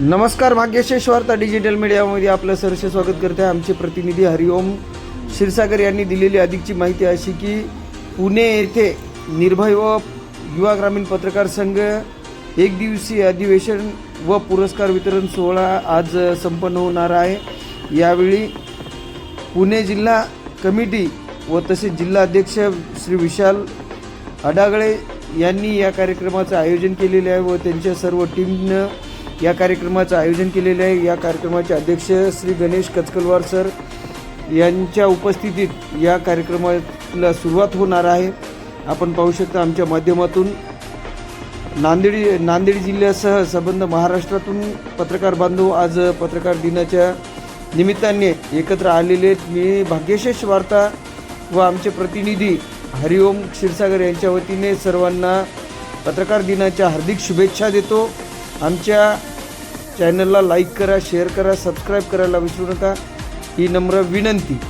नमस्कार भाग्यशेष वार्ता डिजिटल मीडियामध्ये आपलं सरसे स्वागत करते. आहे आमचे प्रतिनिधी हरिओम क्षीरसागर यांनी दिलेली अधिकची माहिती अशी की पुणे येथे निर्भय व युवा ग्रामीण पत्रकार संघ एक दिवसीय अधिवेशन व पुरस्कार वितरण सोहळा आज संपन्न होणार आहे. यावेळी पुणे जिल्हा कमिटी व तसेच जिल्हाध्यक्ष श्री विशाल अडागळे यांनी या कार्यक्रमाचं आयोजन केलेले आहे व त्यांच्या सर्व टीमनं या कार्यक्रमाचं आयोजन केलेले आहे. या कार्यक्रमाचे अध्यक्ष श्री गणेश कचकलवार सर यांच्या उपस्थितीत या कार्यक्रमाला सुरुवात होणार आहे. आपण पाहू शकता आमच्या माध्यमातून नांदेड नांदेड जिल्ह्यासह संबंध महाराष्ट्रातून पत्रकार बांधव आज पत्रकार दिनाच्या निमित्ताने एकत्र आलेले आहेत. मी भाग्यशेष वार्ता व आमचे प्रतिनिधी हरिओम क्षीरसागर यांच्या वतीने सर्वांना पत्रकार दिनाच्या हार्दिक शुभेच्छा देतो. आमच्या चॅनलला लाईक करा शेअर करा सबस्क्राईब करायला विसरू नका. ही नम्र विनंती.